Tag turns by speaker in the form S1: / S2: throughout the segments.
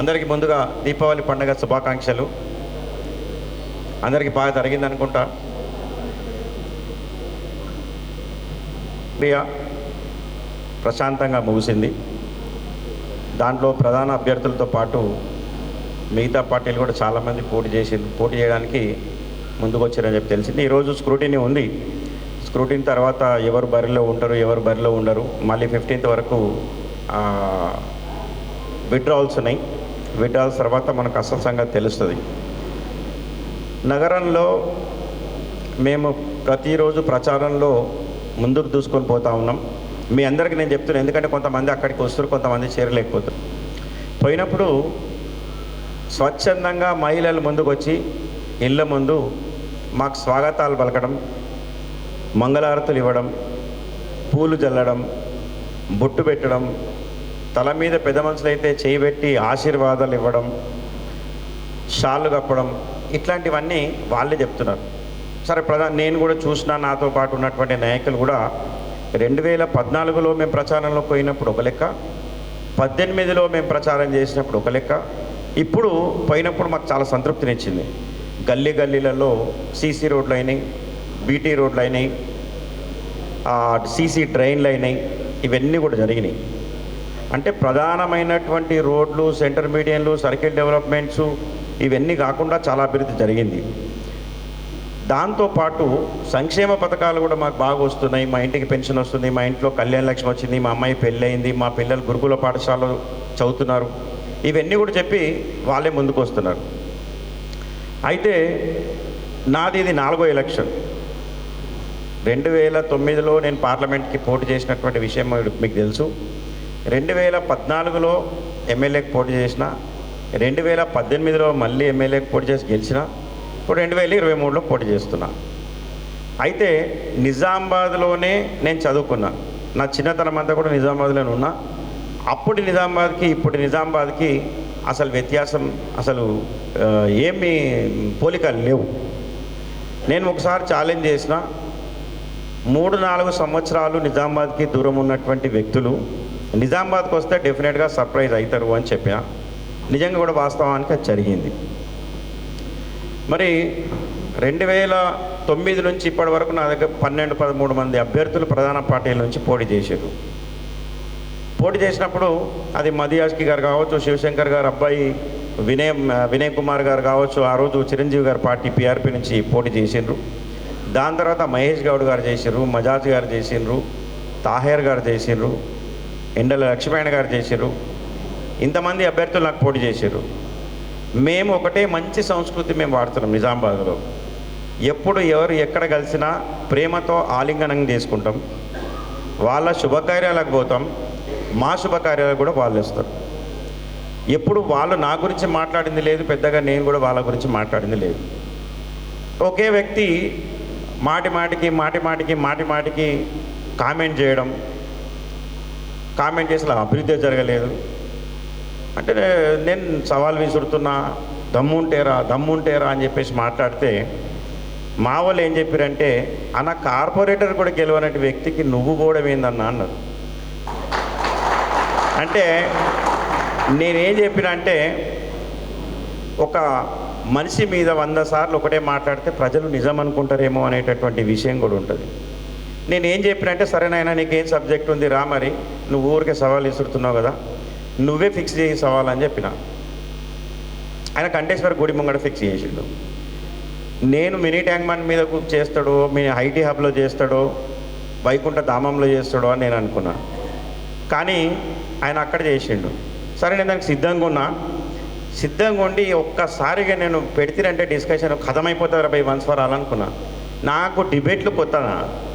S1: అందరికీ ముందుగా దీపావళి పండుగ శుభాకాంక్షలు. అందరికీ బాగా జరిగింది అనుకుంటా. ప్రియా ప్రశాంతంగా ముగిసింది. దాంట్లో ప్రధాన అభ్యర్థులతో పాటు మిగతా పార్టీలు కూడా చాలామంది పోటీ చేసింది పోటీ చేయడానికి ముందుకు వచ్చారని చెప్పి తెలిసింది. ఈరోజు స్క్రూటినీ ఉంది. స్క్రూటిన్ తర్వాత ఎవరు బరిలో ఉంటారు ఎవరు బరిలో ఉండరు. మళ్ళీ ఫిఫ్టీన్త్ వరకు విడ్రాల్స్ ఉన్నాయి. విడ్రాల్స్ తర్వాత మనకు అసలు సంగతి తెలుస్తుంది. నగరంలో మేము ప్రతిరోజు ప్రచారంలో ముందుకు దూసుకొని పోతా ఉన్నాం. మీ అందరికీ నేను చెప్తున్నాను ఎందుకంటే కొంతమంది అక్కడికి వస్తారు కొంతమంది చేరలేకపోతారు. పోయినప్పుడు స్వచ్ఛందంగా మహిళలు ముందుకు వచ్చి ఇళ్ళ ముందు మాకు స్వాగతాలు పలకడం మంగళారతులు ఇవ్వడం పూలు జల్లడం బొట్టు పెట్టడం తల మీద పెద్ద మనుషులైతే చేయి పెట్టి ఆశీర్వాదాలు ఇవ్వడం షాళ్ళు కప్పడం ఇట్లాంటివన్నీ వాళ్ళే చెప్తున్నారు. సరే ప్రధాన నేను కూడా చూసిన నాతో పాటు ఉన్నటువంటి నాయకులు కూడా రెండు వేల పద్నాలుగులో మేము ప్రచారంలో పోయినప్పుడు ఒక లెక్క పద్దెనిమిదిలో మేము ప్రచారం చేసినప్పుడు ఒక లెక్క ఇప్పుడు పోయినప్పుడు మాకు చాలా సంతృప్తినిచ్చింది. గల్లీ గల్లీలలో సీసీ రోడ్లు అయినాయి బీటీ రోడ్లు అయినాయి సీసీ ట్రైన్లు అయినాయి ఇవన్నీ కూడా జరిగినాయి. అంటే ప్రధానమైనటువంటి రోడ్లు సెంటర్ మీడియన్లు సర్కిల్ డెవలప్మెంట్స్ ఇవన్నీ కాకుండా చాలా అభివృద్ధి జరిగింది. దాంతోపాటు సంక్షేమ పథకాలు కూడా మాకు బాగా వస్తున్నాయి. మా ఇంటికి పెన్షన్ వస్తుంది మా ఇంట్లో కళ్యాణ లక్ష్మి వచ్చింది మా అమ్మాయి పెళ్ళయింది మా పిల్లలు గురుకుల పాఠశాలలో చదువుతున్నారు. ఇవన్నీ కూడా చెప్పి వాళ్ళే ముందుకు వస్తున్నారు అయితే నాది ఇది నాలుగో ఎలక్షన్. రెండు వేల తొమ్మిదిలో నేను పార్లమెంట్కి పోటీ చేసినటువంటి విషయం మీకు తెలుసు. రెండు వేల పద్నాలుగులో ఎమ్మెల్యేకి పోటీ చేసిన రెండు వేల పద్దెనిమిదిలో మళ్ళీ ఎమ్మెల్యేకి పోటీ చేసి గెలిచిన ఇప్పుడు రెండు వేల ఇరవై మూడులో పోటీ చేస్తున్నా. అయితే నిజామాబాద్లోనే నేను చదువుకున్నా. నా చిన్నతనం అంతా కూడా నిజామాబాద్లోనే ఉన్నా. అప్పుడు నిజామాబాద్కి ఇప్పుడు నిజామాబాద్కి అసలు వ్యత్యాసం అసలు ఏమి పోలికలు లేవు. నేను ఒకసారి ఛాలెంజ్ చేసిన మూడు నాలుగు సంవత్సరాలు నిజామాబాద్కి దూరం ఉన్నటువంటి వ్యక్తులు నిజామాబాద్కి వస్తే డెఫినెట్గా సర్ప్రైజ్ అవుతారు అని చెప్పిన నిజంగా కూడా వాస్తవానికి అది జరిగింది. మరి రెండు వేల తొమ్మిది నుంచి ఇప్పటి వరకు నా దగ్గర పన్నెండు పదమూడు మంది అభ్యర్థులు ప్రధాన పార్టీల నుంచి పోటీ చేశారు. పోటీ చేసినప్పుడు అది మదియాస్కి గారు కావచ్చు శివశంకర్ గారు అబ్బాయి వినయ్ వినయ్ కుమార్ గారు కావచ్చు ఆ రోజు చిరంజీవి గారు పార్టీ పీఆర్పీ నుంచి పోటీ చేసిండ్రు. దాని తర్వాత మహేష్ గౌడ్ గారు చేసిండ్రు మజాజ్ గారు చేసిండ్రు తాహేర్ గారు చేసిండ్రు ఎండల లక్ష్మీనారాయణ గారు చేసిండ్రు ఇంతమంది అభ్యర్థులు నాకు పోటీ చేశారు. మేము ఒకటే మంచి సంస్కృతి మేము వాడుతున్నాం నిజామాబాద్లో. ఎప్పుడు ఎవరు ఎక్కడ కలిసినా ప్రేమతో ఆలింగనం చేసుకుంటాం. వాళ్ళ శుభకార్యాలకు పోతాం. మా శుభకార్యాలకు కూడా వాళ్ళు వస్తారు. ఎప్పుడు వాళ్ళు నా గురించి మాట్లాడింది లేదు పెద్దగా నేను కూడా వాళ్ళ గురించి మాట్లాడింది లేదు. ఒకే వ్యక్తి మాటి మాటికి మాటి మాటికి మాటి మాటికి కామెంట్ చేయడం కామెంట్ చేసిన అభివృద్ధి జరగలేదు. అంటే నేను సవాల్ విసురుతున్నా దమ్ముంటేరా దమ్ముంటేరా అని చెప్పేసి మాట్లాడితే మా వాళ్ళు ఏం చెప్పారంటే అన్న కార్పొరేటర్ కూడా గెలవనటి వ్యక్తికి నువ్వు కూడా ఏందన్నా అన్నారు. అంటే నేనేం చెప్పిన అంటే ఒక మనిషి మీద వంద సార్లు ఒకటే మాట్లాడితే ప్రజలు నిజం అనుకుంటారేమో అనేటటువంటి విషయం కూడా ఉంటుంది. నేను ఏం చెప్పినంటే సరేనైనా నీకేం సబ్జెక్ట్ ఉంది రా మరి. నువ్వు ఊరికే సవాల్ ఇస్తున్నావు కదా. నువ్వే ఫిక్స్ చేయి సవాల్ అని చెప్పిన. ఆయన కంటేశ్వర గుడి ముంగడ ఫిక్స్ చేసిండు. నేను మినీ ట్యాంక్ బండ్ మీద చేస్తాడో మీ ఐటీ హబ్లో చేస్తాడో వైకుంఠ ధామంలో చేస్తాడో అని నేను అనుకున్నా. కానీ ఆయన అక్కడ చేసిండు. సరే నేను దానికి సిద్ధంగా ఉన్నా. సిద్ధంగా ఉండి ఒక్కసారిగా నేను పెడితేనంటే డిస్కషన్ కథమైపోతారు బై వన్స్ ఫర్ ఆల్ అనుకున్నా. నాకు డిబేట్లు కొత్తనా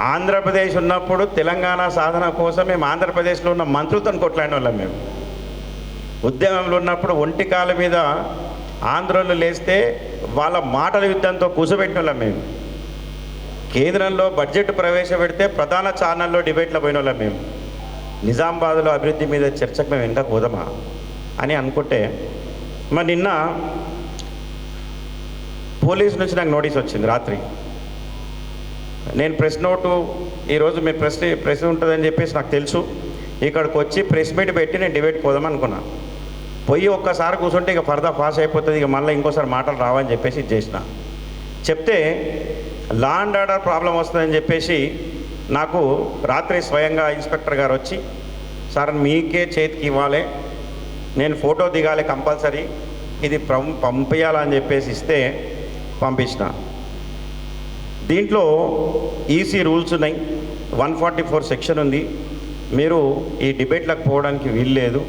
S1: ఆంధ్రప్రదేశ్ ఉన్నప్పుడు తెలంగాణ సాధన కోసం మేము ఆంధ్రప్రదేశ్లో ఉన్న మంత్రులతో కొట్లాడిన వాళ్ళం మేము. ఉద్యమంలో ఉన్నప్పుడు ఒంటి కాళ్ళ మీద ఆంధ్రోళ్ళు లేస్తే వాళ్ళ మాటల యుద్ధంతో కూసబెట్టిన వాళ్ళం మేము. కేంద్రంలో బడ్జెట్ ప్రవేశపెడితే ప్రధాన ఛానల్లో డిబేట్లో పోయిన వాళ్ళం మేము. నిజామాబాద్లో అభివృద్ధి మీద చర్చకు మేము ఇంకా పోదామా అని అనుకుంటే మరి నిన్న పోలీస్ నుంచి నాకు నోటీస్ వచ్చింది రాత్రి. నేను ప్రెస్ నోటు ఈరోజు మీరు ప్రెస్ ప్రెస్ ఉంటుందని చెప్పేసి నాకు తెలుసు. ఇక్కడికి వచ్చి ప్రెస్ మీట్ పెట్టి నేను డిబేట్ పోదాం అనుకున్నా. పోయి ఒక్కసారి కూర్చుంటే ఇక ఫర్దా పాస్ అయిపోతుంది ఇక మళ్ళీ ఇంకోసారి మాటలు రావని చెప్పేసి ఇది చేసిన. చెప్తే లా అండ్ ఆర్డర్ ప్రాబ్లం వస్తుందని చెప్పేసి నాకు రాత్రి స్వయంగా ఇన్స్పెక్టర్ గారు వచ్చి సార్ మీకే చేతికి ఇవ్వాలి. నేను ఫోటో దిగాలి కంపల్సరీ. ఇది పం- పంపించాలని చెప్పేసి ఇస్తే పంపించిన. దీంట్లో ఈసీ రూల్స్ ఉన్నాయి. వన్ ఫార్టీ ఫోర్ సెక్షన్ ఉంది. మీరు ఈ డిబేట్లకు పోవడానికి వీల్లేదు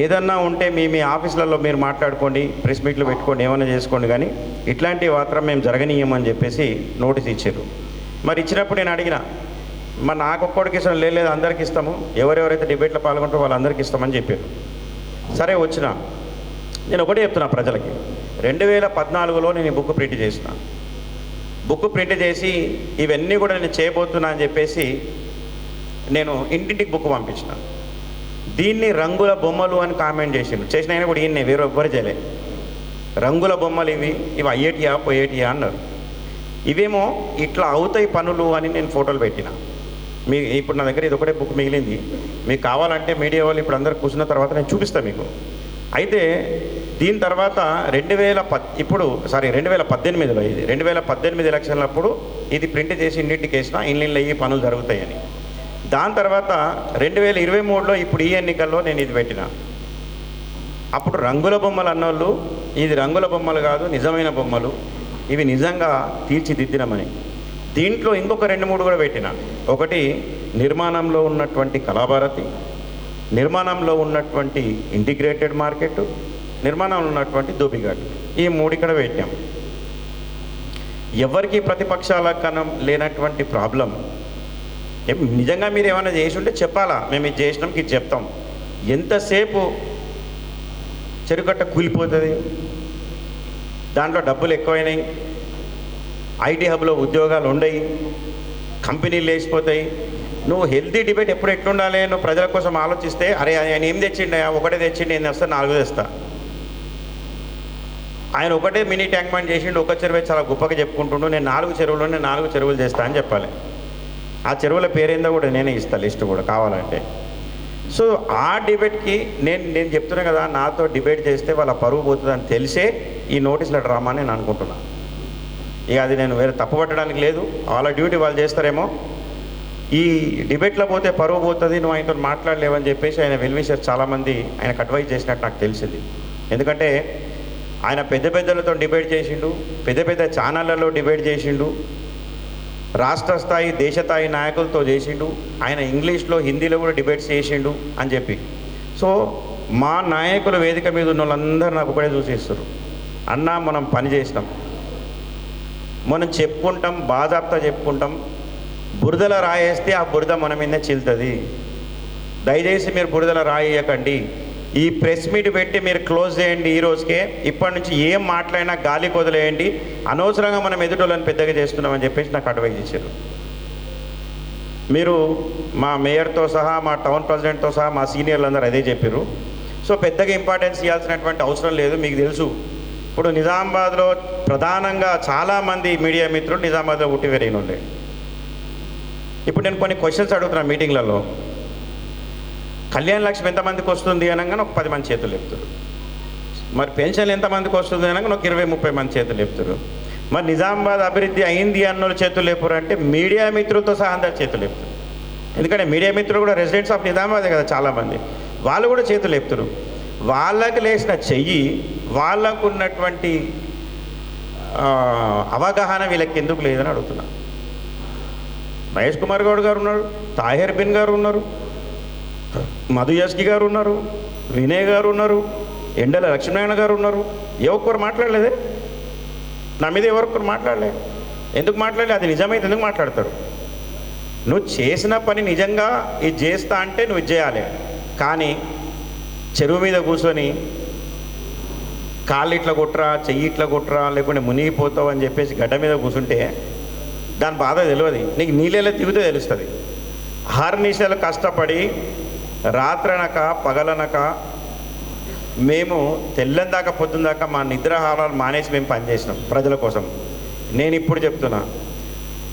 S1: ఏదన్నా ఉంటే మీ మీ ఆఫీసులలో మీరు మాట్లాడుకోండి ప్రెస్ మీట్లు పెట్టుకోండి ఏమైనా చేసుకోండి కానీ ఇట్లాంటివి మాత్రం మేము జరగనీయమని చెప్పేసి నోటీస్ ఇచ్చారు. మరి ఇచ్చినప్పుడు నేను అడిగిన మరి నాకు ఒక్కడికి ఇష్టం లేదు లేదు, అందరికి ఇస్తాము. ఎవరెవరైతే డిబేట్లో పాల్గొంటారో వాళ్ళందరికీ ఇస్తామని చెప్పారు. సరే వచ్చిన. నేను ఒకటే చెప్తున్నా ప్రజలకి. రెండు వేల పద్నాలుగులో నేను ఈ బుక్ ప్రింట్ చేసిన. బుక్ ప్రింట్ చేసి ఇవన్నీ కూడా నేను చేయబోతున్నా అని చెప్పేసి నేను ఇంటింటికి బుక్ పంపించిన. దీన్ని రంగుల బొమ్మలు అని కామెంట్ చేసిండు. చేసిన ఆయన కూడా ఈయన వేరే ఎవ్వరు చేయలే. రంగుల బొమ్మలు ఇవి ఇవి అయ్యేటియా పోయేటియా అన్నారు. ఇవేమో ఇట్లా అవుతాయి పనులు అని నేను ఫోటోలు పెట్టిన. మీ ఇప్పుడు నా దగ్గర ఇది ఒకటే బుక్ మిగిలింది. మీకు కావాలంటే మీడియా వాళ్ళు ఇప్పుడు అందరు కూర్చున్న తర్వాత నేను చూపిస్తాను మీకు. అయితే దీని తర్వాత రెండు వేల పద్ ఇప్పుడు సారీ రెండు వేల పద్దెనిమిదిలో ఇది. రెండు వేల పద్దెనిమిది ఎలక్షన్లప్పుడు ఇది ప్రింట్ చేసి ఇన్నింటికి వేసినా ఇన్నిళ్ళు అయ్యి పనులు జరుగుతాయని. దాని తర్వాత రెండు వేల ఇరవై మూడులో ఇప్పుడు ఈ ఎన్నికల్లో నేను ఇది పెట్టిన. అప్పుడు రంగుల బొమ్మలు అన్నోళ్ళు ఇది రంగుల బొమ్మలు కాదు నిజమైన బొమ్మలు. ఇవి నిజంగా తీర్చిదిద్దినమని దీంట్లో ఇంకొక రెండు మూడు కూడా పెట్టిన. ఒకటి నిర్మాణంలో ఉన్నటువంటి కళాభారతి నిర్మాణంలో ఉన్నటువంటి ఇంటిగ్రేటెడ్ మార్కెట్ నిర్మాణంలో ఉన్నటువంటి దోపిఘాట్ ఈ మూడు ఇక్కడ పెట్టాం ఎవరికి ప్రతిపక్షాల కనం లేనటువంటి ప్రాబ్లం? నిజంగా మీరు ఏమైనా చేసి ఉంటే చెప్పాలా? మేము ఇది చేసినాం ఇది చెప్తాం. ఎంతసేపు చెరుకట్ట కూలిపోతుంది? దాంట్లో డబ్బులు ఎక్కువైనాయి. ఐటీ హబ్లో ఉద్యోగాలు ఉండయి. కంపెనీలు లేచిపోతాయి. నువ్వు హెల్తీ డిబేట్ ఎప్పుడు ఎట్లుండాలి? నువ్వు ప్రజల కోసం ఆలోచిస్తే అరే ఆయన ఏం తెచ్చిండే ఒకటే తెచ్చిండు నేను వస్తా నాలుగు తెస్తా. ఆయన ఒకటే మినీ ట్యాంక్ బండ్ చేసిండు ఒక చెరువే చాలా గొప్పగా చెప్పుకుంటుండు నేను నాలుగు చెరువులు నేను నాలుగు చెరువులు చేస్తా అని చెప్పాలి. ఆ చెరువుల పేరేందో కూడా నేనే ఇస్తా లిస్ట్ కూడా కావాలంటే. సో ఆ డిబేట్కి నేను నేను చెప్తున్నా కదా నాతో డిబేట్ చేస్తే వాళ్ళ పరువు పోతుందని తెలిసే ఈ నోటీసుల డ్రామా నేను అనుకుంటున్నాను ఇక అది నేను వేరే తప్పు పట్టడానికి లేదు వాళ్ళ డ్యూటీ వాళ్ళు చేస్తారేమో. ఈ డిబేట్లో పోతే పరువు పోతుంది నువ్వు ఆయనతో మాట్లాడలేవని చెప్పేసి ఆయన వెల్విషర్ చాలామంది ఆయనకు అడ్వైజ్ చేసినట్టు నాకు తెలిసింది. ఎందుకంటే ఆయన పెద్ద పెద్దలతో డిబేట్ చేసిండు పెద్ద పెద్ద ఛానళ్ళలో డిబేట్ చేసిండు రాష్ట్ర స్థాయి దేశస్థాయి నాయకులతో చేసిండు ఆయన ఇంగ్లీష్లో హిందీలో కూడా డిబేట్స్ చేసిండు అని చెప్పి. సో మా నాయకుల వేదిక మీద ఉన్న వాళ్ళందరూ నాకు ఒకటే చూసేస్తారు అన్న మనం పని చేసినాం. మనం చెప్పుకుంటాం బాజాప్తా చెప్పుకుంటాం. బురదల రాయేస్తే ఆ బురద మన మీద చిల్తుంది. దయచేసి మీరు బురదల రాయేయకండి. ఈ ప్రెస్ మీట్ పెట్టి మీరు క్లోజ్ చేయండి ఈ రోజుకే. ఇప్పటి నుంచి ఏం మాట్లాడినా గాలి వదిలేయండి అనవసరంగా మనం ఎదుటోళ్ళని పెద్దగా చేస్తున్నామని చెప్పేసి నాకు అడ్వైజ్ ఇచ్చారు. మీరు మా మేయర్తో సహా మా టౌన్ ప్రెసిడెంట్తో సహా మా సీనియర్లు అందరూ అదే చెప్పారు సో పెద్దగా ఇంపార్టెన్స్ ఇవ్వాల్సినటువంటి అవసరం లేదు మీకు తెలుసు. ఇప్పుడు నిజామాబాద్లో ప్రధానంగా చాలామంది మీడియా మిత్రులు నిజామాబాద్లో ఉట్టి వెరైన ఉండే ఇప్పుడు నేను కొన్ని క్వశ్చన్స్ అడుగుతున్నా మీటింగ్లలో. కళ్యాణ లక్ష్మి ఎంతమందికి వస్తుంది అనగానే ఒక పది మంది చేతులు చెప్తారు మరి పెన్షన్ ఎంతమందికి వస్తుంది అనగానే ఒక ఇరవై ముప్పై మంది చేతులు చెప్తారు మరి నిజామాబాద్ అభివృద్ధి అయింది అన్నోళ్ళు చేతులు లేపురు అంటే మీడియా మిత్రులతో సహా అందరు చేతులు లేపుతారు. ఎందుకంటే మీడియా మిత్రులు కూడా రెసిడెంట్స్ ఆఫ్ నిజామాబాదే కదా చాలామంది. వాళ్ళు కూడా చేతులు లేపుతారు. వాళ్ళకి లేచిన చెయ్యి వాళ్ళకు ఉన్నటువంటి అవగాహన వీళ్ళకి ఎందుకు లేదని అడుగుతున్నా. మహేష్ కుమార్ గౌడ్ గారు ఉన్నారు తాహిర్ బిన్ గారు ఉన్నారు మధుయాస్కి గారు ఉన్నారు వినయ్ గారు ఉన్నారు ఎండల లక్ష్మీనారాయణ గారు ఉన్నారు. ఏ ఒక్కరు మాట్లాడలేదే? నా మీద ఎవరొక్కరు మాట్లాడలే. ఎందుకు మాట్లాడలే? అది నిజమైతే ఎందుకు మాట్లాడతారు నువ్వు చేసిన పని నిజంగా ఇది చేస్తా అంటే నువ్వు ఇది చేయాలి. కానీ చెరువు మీద కూర్చొని కాళ్ళు ఇట్లా కొట్టరా చెయ్యి ఇట్లా కొట్టరా లేకుంటే మునిగిపోతావు అని చెప్పేసి గడ్డ మీద కూర్చుంటే దాని బాధ తెలియదు. నీకు నీళ్ళలో తిరిగితే తెలుస్తుంది. ఆరు నిమిషాలు కష్టపడి రాత్రనక పగలనక మేము తెల్లని దాకా పొద్దున్న మా నిద్రాహారాలు మానేసి మేము పనిచేసినాం ప్రజల కోసం. నేను ఇప్పుడు చెప్తున్నా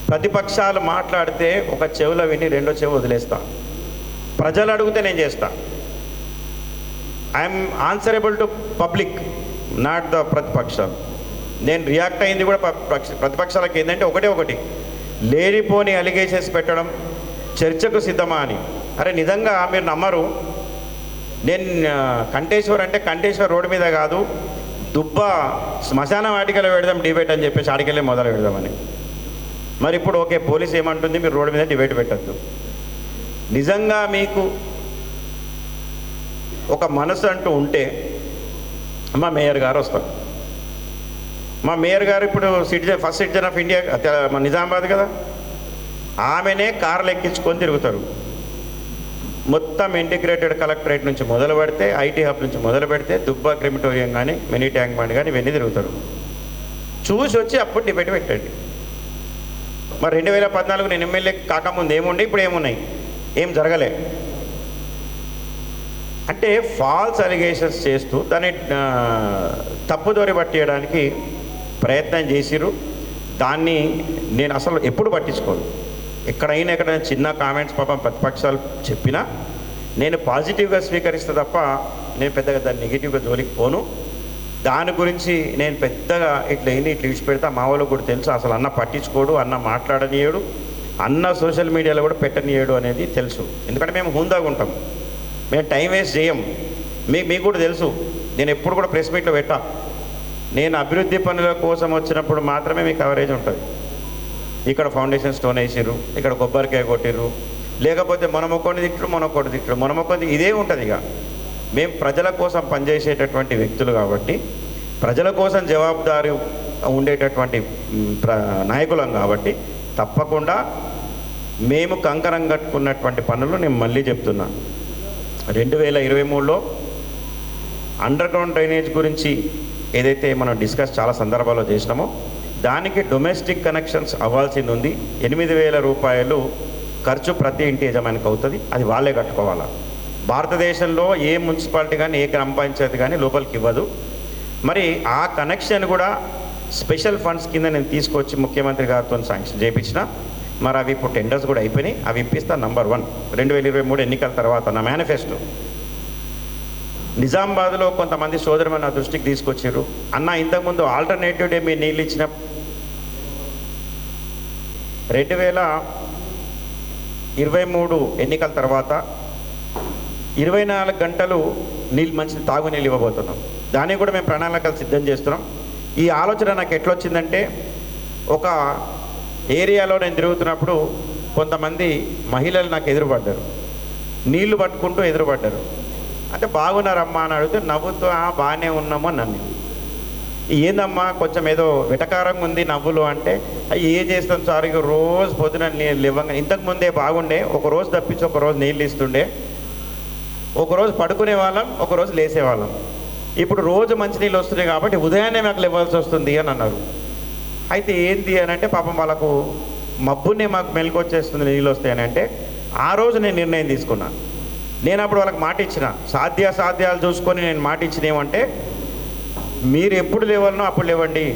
S1: ప్రతిపక్షాలు మాట్లాడితే ఒక చెవులో విని రెండో చెవి వదిలేస్తా. ప్రజలు అడిగితే నేను చేస్తా. I'm answerable to public not the ప్రతిపక్షాలు నేను రియాక్ట్ అయింది కూడా పక్ష- ప్రతిపక్షాలకు ఏంటంటే ఒకటే ఒకటి లేనిపోని అలిగేషన్స్ పెట్టడం చర్చకు సిద్ధమా అని. అరే నిజంగా మీరు నమ్మరు. నేను కంటేశ్వర్ అంటే కంటేశ్వర్ రోడ్డు మీద కాదు దుబ్బ శ్మశాన వాటికలో పెడదాం డిబేట్ అని చెప్పేసి ఆడికెళ్ళి మొదలు పెడదామని. మరి ఇప్పుడు ఓకే పోలీస్ ఏమంటుంది మీరు రోడ్డు మీద డిబేట్ పెట్టద్దు. నిజంగా మీకు ఒక మనసు అంటూ ఉంటే మా మేయర్ గారు వస్తారు. మా మేయర్ గారు ఇప్పుడు citizen first citizen of India మన నిజామాబాద్ కదా? ఆమెనే కార్లు ఎక్కించుకొని తిరుగుతారు. మొత్తం ఇంటిగ్రేటెడ్ కలెక్టరేట్ నుంచి మొదలు పెడితే ఐటీ హబ్ నుంచి మొదలు పెడితే దుబ్బా క్రిమిటోరియం కానీ మినీ ట్యాంక్ బండ్ కానీ ఇవన్నీ తిరుగుతారు. చూసి వచ్చి అప్పుడు డిబేట్ పెట్టండి. మరి రెండు వేల పద్నాలుగు నేను ఎమ్మెల్యే కాకముందు ఏముండే? ఇప్పుడు ఏమున్నాయి? ఏం జరగలే. అంటే ఫాల్స్ అలిగేషన్స్ చేస్తూ దాన్ని తప్పుదోరి పట్టేయడానికి ప్రయత్నం చేసిరు దాన్ని నేను అసలు ఎప్పుడు పట్టించుకోను. ఎక్కడైనా ఎక్కడైనా చిన్న కామెంట్స్ పాపం ప్రతిపక్షాలు చెప్పినా నేను పాజిటివ్గా స్వీకరిస్తే తప్ప నేను పెద్దగా దాన్ని నెగిటివ్గా జోలికి పోను. దాని గురించి నేను పెద్దగా ఇట్లా ఏంది ఇట్లా విడిచిపెడతా మా వాళ్ళకు కూడా తెలుసు. అసలు అన్న పట్టించుకోడు అన్న మాట్లాడనీయడు అన్న సోషల్ మీడియాలో కూడా పెట్టనీయడు అనేది తెలుసు. ఎందుకంటే మేము హుందాగా ఉంటాం. మేము టైం వేస్ట్ చేయం. మీ మీకు కూడా తెలుసు. నేను ఎప్పుడు కూడా ప్రెస్ మీట్లో పెట్టా. నేను అభివృద్ధి పనుల కోసం వచ్చినప్పుడు మాత్రమే మీ కవరేజ్ ఉంటుంది. ఇక్కడ ఫౌండేషన్ స్టోన్ వేసారు ఇక్కడ కొబ్బరికాయ కొట్టిర్రు. లేకపోతే మనమొక్కడిని తిట్టరు మనొక్కటి తిట్టరు ఒకటి ఇదే ఉంటుంది ఇక. మేము ప్రజల కోసం పనిచేసేటటువంటి వ్యక్తులు కాబట్టి ప్రజల కోసం జవాబుదారి ఉండేటటువంటి ప్ర నాయకులం కాబట్టి తప్పకుండా మేము కంకణం కట్టుకున్నటువంటి పనులు నేను మళ్ళీ చెప్తున్నా. రెండు వేల ఇరవై మూడులో అండర్ గ్రౌండ్ డ్రైనేజ్ గురించి ఏదైతే మనం డిస్కస్ చాలా సందర్భాల్లో చేసినామో దానికి డొమెస్టిక్ కనెక్షన్స్ అవ్వాల్సింది ఉంది ఎనిమిది వేల రూపాయలు ఖర్చు ప్రతి ఇంటి యజమానికి అవుతుంది. అది వాళ్ళే కట్టుకోవాలా? భారతదేశంలో ఏ మున్సిపాలిటీ కానీ ఏ గ్రామ పంచాయతీ కానీ లోపలికి ఇవ్వదు. మరి ఆ కనెక్షన్ కూడా స్పెషల్ ఫండ్స్ కింద నేను తీసుకొచ్చి ముఖ్యమంత్రి గారితో శాంక్షన్ చేయించిన మరి అవి ఇప్పుడు టెండర్స్ కూడా అయిపోయినాయి. అవి ఇప్పిస్తా నంబర్ వన్. రెండు వేల ఇరవై మూడు ఎన్నికల తర్వాత నా మేనిఫెస్టో. నిజామాబాద్లో కొంతమంది సోదరులు నా దృష్టికి తీసుకొచ్చారు అన్న ఇంతకుముందు ఆల్టర్నేటివ్ డే మీ నీళ్ళు ఇచ్చిన రెండు వేల ఇరవై మూడు ఎన్నికల తర్వాత ఇరవై నాలుగు గంటలు నీళ్ళు మంచి తాగునీళ్ళు ఇవ్వబోతున్నాం. దానికి కూడా మేము ప్రణాళికలు సిద్ధం చేస్తున్నాం. ఈ ఆలోచన నాకు ఎట్లొచ్చిందంటే ఒక ఏరియాలో నేను తిరుగుతున్నప్పుడు కొంతమంది మహిళలు నాకు ఎదురుపడ్డారు. నీళ్ళు పట్టుకుంటూ ఎదురుపడ్డారు. అంటే బాగున్నారమ్మా అని అడిగితే నవ్వుతూ బాగానే ఉన్నాము అని నన్ను ఏందమ్మా కొంచెం ఏదో వెటకారంగా ఉంది నవ్వులు అంటే "అయ్య, ఏం చేస్తాం సార్ ఇక రోజు పొద్దున నీళ్ళు ఇవ్వంగా ఇంతకు ముందే బాగుండే ఒక రోజు తప్పించి ఒక రోజు నీళ్ళు ఇస్తుండే ఒక రోజు పడుకునే వాళ్ళం ఒక రోజు లేసేవాళ్ళం ఇప్పుడు రోజు మంచినీళ్ళు వస్తున్నాయి కాబట్టి ఉదయాన్నే మాకు ఇవ్వాల్సి వస్తుంది అని అన్నారు. అయితే ఏంటి అని అంటే పాపం వాళ్ళకు మబ్బునే మాకు మెలకు వచ్చేస్తుంది నీళ్ళు వస్తాయని అంటే ఆ రోజు నేను నిర్ణయం తీసుకున్నాను నేను అప్పుడు వాళ్ళకి మాట ఇచ్చిన సాధ్యాసాధ్యాలు చూసుకొని నేను మాట ఇచ్చిన ఏమంటే మీరు ఎప్పుడు లేవాలనో అప్పుడు లేవండి.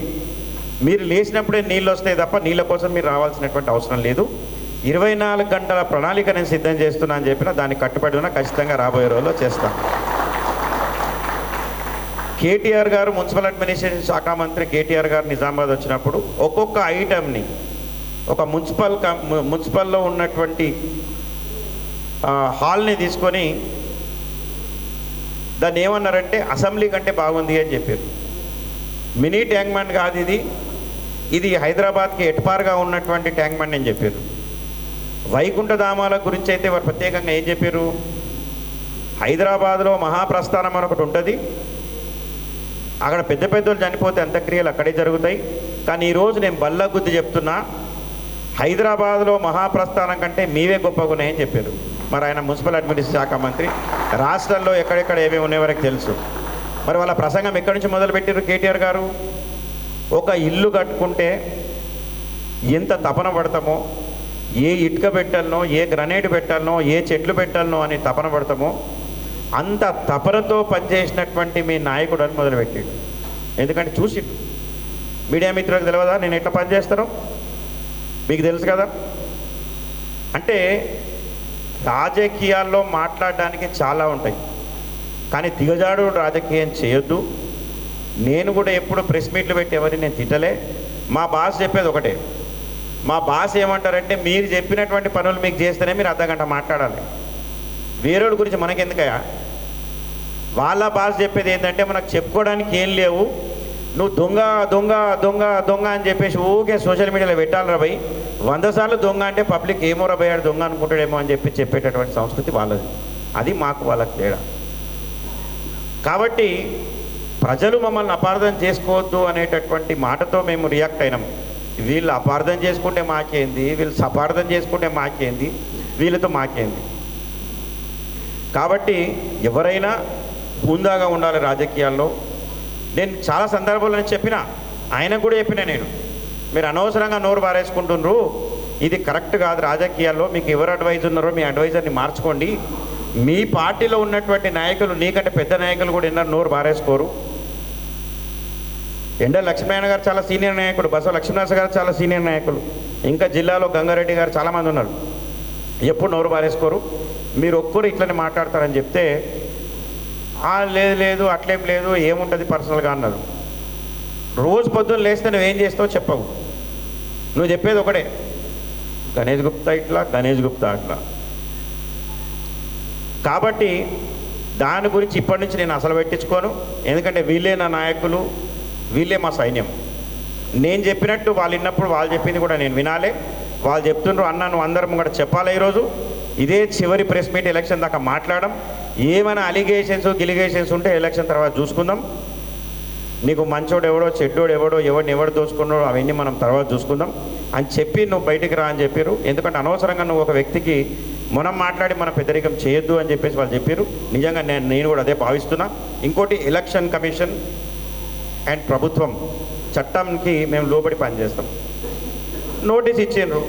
S1: మీరు లేచినప్పుడే నీళ్ళు వస్తాయి తప్ప నీళ్ళ కోసం మీరు రావాల్సినటువంటి అవసరం లేదు. ఇరవై నాలుగు గంటల ప్రణాళిక నేను సిద్ధం చేస్తున్నా అని చెప్పిన దానికి కట్టుబడి ఉన్నా ఖచ్చితంగా రాబోయే రోజుల్లో చేస్తాను కేటీఆర్ గారు మున్సిపల్ అడ్మినిస్ట్రేషన్ శాఖ మంత్రి కేటీఆర్ గారు నిజామాబాద్ వచ్చినప్పుడు ఒక్కొక్క ఐటమ్ని ఒక మున్సిపల్ కం- మున్సిపల్లో ఉన్నటువంటి హాల్ని తీసుకొని దాన్ని ఏమన్నారంటే అసెంబ్లీ కంటే బాగుంది అని చెప్పారు. మినీ ట్యాంక్ బండ్ కాదు ఇది. ఇది హైదరాబాద్కి ఎట్పార్గా ఉన్నటువంటి ట్యాంక్ బండ్ అని చెప్పారు. వైకుంఠ ధామాల గురించి అయితే వారు ప్రత్యేకంగా ఏం చెప్పారు? హైదరాబాద్లో మహాప్రస్థానం అని ఒకటి ఉంటుంది. అక్కడ పెద్ద పెద్దలు చనిపోతే అంత్యక్రియలు అక్కడే జరుగుతాయి. కానీ ఈరోజు నేను బల్ల గుద్ది చెప్తున్నా హైదరాబాద్లో మహాప్రస్థానం కంటే మీవే గొప్పగా ఉన్నాయని చెప్పారు. మరి ఆయన మున్సిపల్ అడ్మినిస్ట్రేషన్ శాఖ మంత్రి. రాష్ట్రంలో ఎక్కడెక్కడ ఏమేమి ఉన్నాయో వరకు తెలుసు. మరి వాళ్ళ ప్రసంగం ఎక్కడి నుంచి మొదలుపెట్టారు కేటీఆర్ గారు? ఒక ఇల్లు కట్టుకుంటే ఎంత తపన పడతామో ఏ ఇటుక పెట్టాలనో ఏ గ్రనేడ్ పెట్టాలనో ఏ చెట్లు పెట్టాలనో అని తపన పడతామో అంత తపనతో పనిచేసినటువంటి మీ నాయకుడు అని మొదలుపెట్టాడు. ఎందుకంటే చూసి మీడియా మిత్రులకు తెలియదా? నేను ఎట్లా పనిచేస్తాను? మీకు తెలుసు కదా? అంటే రాజకీయాల్లో మాట్లాడడానికి చాలా ఉంటాయి. కానీ దిగజాడు రాజకీయం చేయొద్దు. నేను కూడా ఎప్పుడు ప్రెస్ మీట్లు పెట్టి ఎవరిని నేను తిట్టలే. మా బాస్ చెప్పేది ఒకటే. మా బాస్ ఏమంటారంటే మీరు చెప్పినటువంటి పనులు మీకు చేస్తేనే మీరు అర్ధగంట మాట్లాడాలి. వేరేవాడి గురించి మనకెందుకయా వాళ్ళ బాస్ చెప్పేది ఏంటంటే మనకు చెప్పుకోవడానికి ఏం లేవు. నువ్వు దొంగ దొంగ దొంగ దొంగ అని చెప్పేసి ఊకే సోషల్ మీడియాలో పెట్టాలరా భయ్. వంద సార్లు దొంగ అంటే పబ్లిక్ ఏమోరా భయ్యాడు దొంగ అనుకుంటాడేమో అని చెప్పి చెప్పేటటువంటి సంస్కృతి వాళ్ళది. అది మాకు వాళ్ళకి తేడా. కాబట్టి ప్రజలు మమ్మల్ని అపార్థం చేసుకోవద్దు అనేటటువంటి మాటతో మేము రియాక్ట్ అయినాం. వీళ్ళు అపార్థం చేసుకుంటే మాకేంది? వీళ్ళు సపార్థం చేసుకుంటే మాకేంది? వీళ్ళతో మాకేంది? కాబట్టి ఎవరైనా హుందాగా ఉండాలి రాజకీయాల్లో. నేను చాలా సందర్భాల్లో నేను చెప్పిన ఆయనకు కూడా చెప్పిన నేను. మీరు అనవసరంగా నోరు పారేసుకుంటున్నారు ఇది కరెక్ట్ కాదు రాజకీయాల్లో. మీకు ఎవరు అడ్వైజ్ ఉన్నారో మీ అడ్వైజర్ని మార్చుకోండి. మీ పార్టీలో ఉన్నటువంటి నాయకులు నీకంటే పెద్ద నాయకులు కూడా ఎన్నో నోరు బారేసుకోరు ఎండ లక్ష్మీనారాయణ గారు చాలా సీనియర్ నాయకుడు బసవ లక్ష్మీనాథ గారు చాలా సీనియర్ నాయకులు. ఇంకా జిల్లాలో గంగారెడ్డి గారు చాలామంది ఉన్నారు. ఎప్పుడు నోరు బారేసుకోరు మీరు ఒక్కరు ఇట్లనే మాట్లాడతారని చెప్తే "ఆ, లేదు లేదు అట్లేం లేదు ఏముంటుంది పర్సనల్గా అన్నారు. రోజు పొద్దున్న లేస్తే నువ్వేం చేస్తావు చెప్పవు. నువ్వు చెప్పేది ఒకటే. గణేష్ గుప్తా ఇట్లా గణేష్ గుప్తా అట్లా. కాబట్టి దాని గురించి ఇప్పటి నుంచి నేను అసలు పెట్టించుకోను. ఎందుకంటే వీళ్ళే నా నాయకులు వీళ్ళే మా సైన్యం. నేను చెప్పినట్టు వాళ్ళు విన్నప్పుడు వాళ్ళు చెప్పింది కూడా నేను వినాలి. వాళ్ళు చెప్తుండ్రు అన్న నువ్వు అందరం కూడా చెప్పాలి ఈరోజు? ఇదే చివరి ప్రెస్ మీట్ ఎలక్షన్ దాకా మాట్లాడడం. ఏమైనా అలిగేషన్స్ గిలిగేషన్స్ ఉంటే ఎలక్షన్ తర్వాత చూసుకుందాం. నీకు మంచోడు ఎవడో చెడ్డోడు ఎవడో ఎవడిని ఎవడు దోచుకున్నాడో అవన్నీ మనం తర్వాత చూసుకుందాం. అని చెప్పి నువ్వు బయటికి రా అని చెప్పారు ఎందుకంటే అనవసరంగా నువ్వు ఒక వ్యక్తికి మనం మాట్లాడి మన పెద్దరికం చేయొద్దు అని చెప్పేసి వాళ్ళు చెప్పారు నిజంగా నేను నేను కూడా అదే భావిస్తున్నా. ఇంకోటి ఎలక్షన్ కమిషన్ అండ్ ప్రభుత్వం చట్టంకి మేము లోబడి పనిచేస్తాం. నోటీస్ ఇచ్చిండ్రు.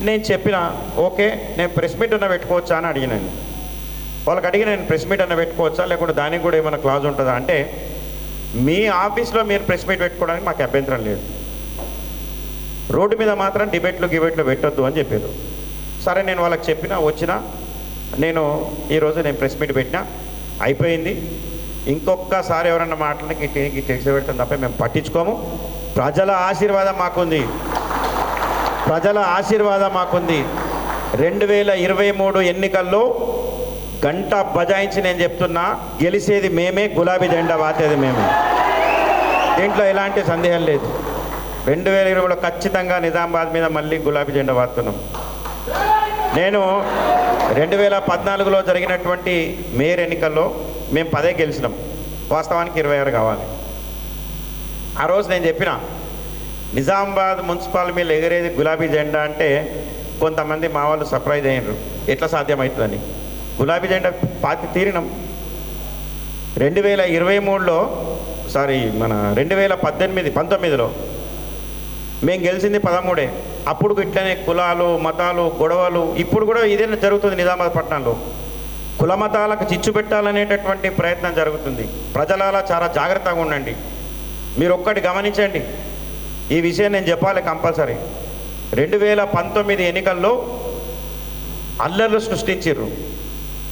S1: నేను చెప్పిన ఓకే నేను ప్రెస్ మీట్ అన్న పెట్టుకోవచ్చా? అని అడిగినాను వాళ్ళకి అడిగి నేను ప్రెస్ మీట్ అన్న పెట్టుకోవచ్చా? లేకుంటే దానికి కూడా ఏమైనా క్లాజ్ ఉంటుందా? అంటే మీ ఆఫీస్లో మీరు ప్రెస్ మీట్ పెట్టుకోవడానికి మాకు అభ్యంతరం లేదు. రోడ్డు మీద మాత్రం డిబేట్లు గిబేట్లు పెట్టొద్దు అని చెప్పారు సరే నేను వాళ్ళకి చెప్పిన వచ్చిన నేను ఈరోజు నేను ప్రెస్ మీట్ పెట్టినా అయిపోయింది. ఇంకొకసారి ఎవరన్నా మాటలకి ఇటు టెక్స్ట్ పెట్టడం తప్ప మేము పట్టించుకోము. ప్రజల ఆశీర్వాదం మాకుంది. ప్రజల ఆశీర్వాదం మాకుంది. రెండు వేల ఇరవై మూడు ఎన్నికల్లో గంట బజాయించి నేను చెప్తున్నా గెలిచేది మేమే గులాబీ జెండా వాతేది మేమే. దీంట్లో ఎలాంటి సందేహం లేదు. రెండు వేల ఇరవైలో ఖచ్చితంగా నిజామాబాద్ మీద మళ్ళీ గులాబీ జెండా వాడుతున్నాం నేను రెండు వేల పద్నాలుగులో జరిగినటువంటి మేయర్ ఎన్నికల్లో మేము పదే గెలిచినాం. వాస్తవానికి ఇరవై ఆరు కావాలి. ఆ రోజు నేను చెప్పిన నిజామాబాద్ మున్సిపాల్ మీద ఎగిరేది గులాబీ జెండా అంటే కొంతమంది మా వాళ్ళు సర్ప్రైజ్ అయ్యారు. ఎట్లా సాధ్యమవుతుందని. గులాబీ జెండా పాతి తీరినాం. రెండు వేల ఇరవై మూడులో సారీ మన రెండు వేల పద్దెనిమిది పంతొమ్మిదిలో మేము గెలిచింది పదమూడే. అప్పుడు ఇట్లనే కులాలు మతాలు గొడవలు ఇప్పుడు కూడా ఇదేనా జరుగుతుంది నిజామాబాద్ పట్టణంలో. కుల మతాలకు చిచ్చు పెట్టాలనేటటువంటి ప్రయత్నం జరుగుతుంది. ప్రజలలా చాలా జాగ్రత్తగా ఉండండి. మీరు ఒక్కటి గమనించండి. ఈ విషయం నేను చెప్పాలి కంపల్సరీ. రెండు వేల పంతొమ్మిది ఎన్నికల్లో అల్లర్లు సృష్టించారు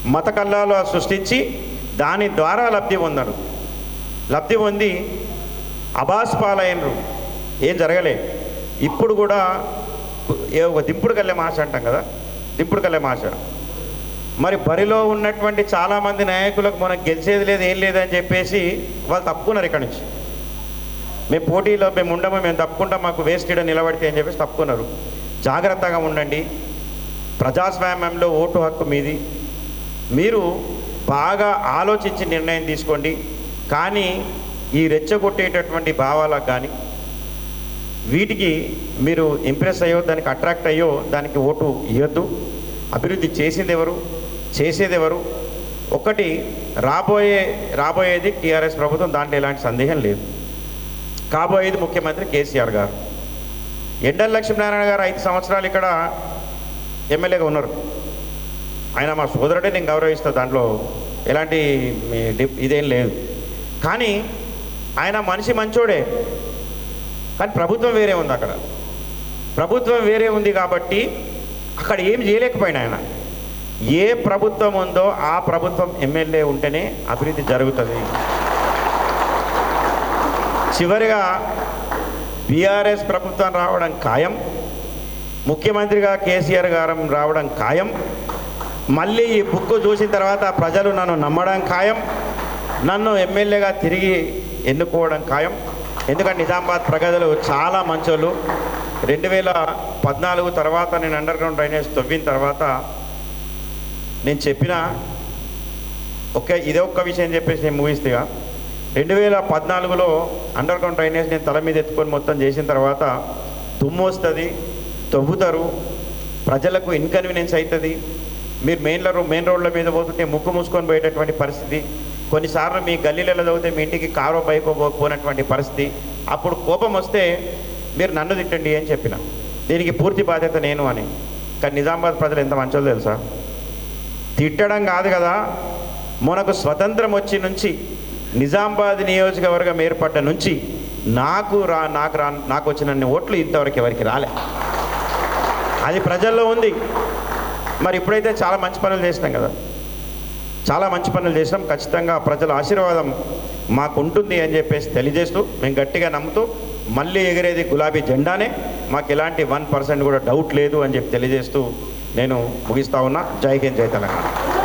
S1: మత కల్లాలు సృష్టించి దాని ద్వారా లబ్ధి పొందరు. లబ్ధి పొంది అబాస్ పాలైనరు. ఏం జరగలేదు ఇప్పుడు కూడా ఏ ఒక దింపుడు కల్లె మాష అంటాం కదా? దింపుడు కల్లె మాష. మరి బరిలో ఉన్నటువంటి చాలామంది నాయకులకు మనకు గెలిచేది లేదు ఏం లేదని చెప్పేసి వాళ్ళు తప్పుకున్నారు ఇక్కడి నుంచి. మేము పోటీలో మేము ఉండము మేము తప్పుకుంటాం మాకు వేస్ట్ ఇడ నిలబడితే అని చెప్పేసి తప్పుకున్నారు. జాగ్రత్తగా ఉండండి. ప్రజాస్వామ్యంలో ఓటు హక్కు మీది. మీరు బాగా ఆలోచించి నిర్ణయం తీసుకోండి. కానీ ఈ రెచ్చగొట్టేటటువంటి భావాలకు కానీ వీటికి మీరు ఇంప్రెస్ అయ్యో దానికి అట్రాక్ట్ అయ్యో దానికి ఓటు ఇవ్వద్దు అభివృద్ధి చేసింది ఎవరు? చేసేది ఎవరు? ఒకటి రాబోయే రాబోయేది టీఆర్ఎస్ ప్రభుత్వం దాంట్లో ఎలాంటి సందేహం లేదు. కాబోయేది ముఖ్యమంత్రి కేసీఆర్ గారు. ఎండల లక్ష్మీనారాయణ గారు ఐదు సంవత్సరాలు ఇక్కడ ఎమ్మెల్యేగా ఉన్నారు. ఆయన మా సోదరుడే నేను గౌరవిస్తా దాంట్లో ఎలాంటి ఇదేం లేదు. కానీ ఆయన మనిషి మంచోడే. కానీ ప్రభుత్వం వేరే ఉంది అక్కడ. ప్రభుత్వం వేరే ఉంది కాబట్టి అక్కడ ఏం చేయలేకపోయినా ఆయన. ఏ ప్రభుత్వం ఉందో ఆ ప్రభుత్వం ఎమ్మెల్యే ఉంటేనే అభివృద్ధి జరుగుతుంది. చివరిగా బీఆర్ఎస్ ప్రభుత్వం రావడం ఖాయం. ముఖ్యమంత్రిగా కేసీఆర్ గారు రావడం ఖాయం. మళ్ళీ ఈ బుక్ చూసిన తర్వాత ప్రజలు నన్ను నమ్మడం ఖాయం. నన్ను ఎమ్మెల్యేగా తిరిగి ఎన్నుకోవడం ఖాయం. ఎందుకంటే నిజామాబాద్ ప్రగతిలో చాలా మంచోళ్ళు. రెండు వేల పద్నాలుగు తర్వాత నేను అండర్ గ్రౌండ్ డ్రైనేజ్ తవ్విన తర్వాత నేను చెప్పిన ఒకే ఇదే ఒక్క విషయం చెప్పేసి నేను ముగిస్తేగా రెండు వేల పద్నాలుగులో అండర్ గ్రౌండ్ డ్రైనేజ్ నేను తల మీద ఎత్తుకొని మొత్తం చేసిన తర్వాత దుమ్ము వస్తుంది తవ్వుతారు ప్రజలకు ఇన్కన్వీనియన్స్ అవుతుంది మీరు మెయిన్ మెయిన్ రోడ్ల మీద పోతుంటే ముక్కు మూసుకొని పోయేటటువంటి పరిస్థితి కొన్నిసార్లు మీ గల్లీలలో చదివితే మీ ఇంటికి కారో బైకో పోకపోయినటువంటి పరిస్థితి. అప్పుడు కోపం వస్తే మీరు నన్ను తిట్టండి అని చెప్పిన. దీనికి పూర్తి బాధ్యత నేను అని. కానీ నిజామాబాద్ ప్రజలు ఎంత మంచోళ్ళు తెలుసా? తిట్టడం కాదు కదా. మనకు స్వతంత్రం వచ్చి నుంచి నిజామాబాద్ నియోజకవర్గం ఏర్పడ్డ నుంచి నాకు రా నాకు రా నాకు వచ్చినన్ని ఓట్లు ఇంతవరకు ఎవరికి రాలే. అది ప్రజల్లో ఉంది. మరి ఇప్పుడైతే చాలా మంచి పనులు చేసినాం కదా. చాలా మంచి పనులు చేసినాం. ఖచ్చితంగా ప్రజల ఆశీర్వాదం మాకు ఉంటుంది అని చెప్పేసి తెలియజేస్తూ మేము గట్టిగా నమ్ముతూ మళ్ళీ ఎగిరేది గులాబీ జెండానే. మాకు ఎలాంటి వన్ పర్సెంట్ కూడా డౌట్ లేదు అని చెప్పి తెలియజేస్తూ నేను ముగిస్తా ఉన్నా. జై హింద్ జై తెలంగాణ.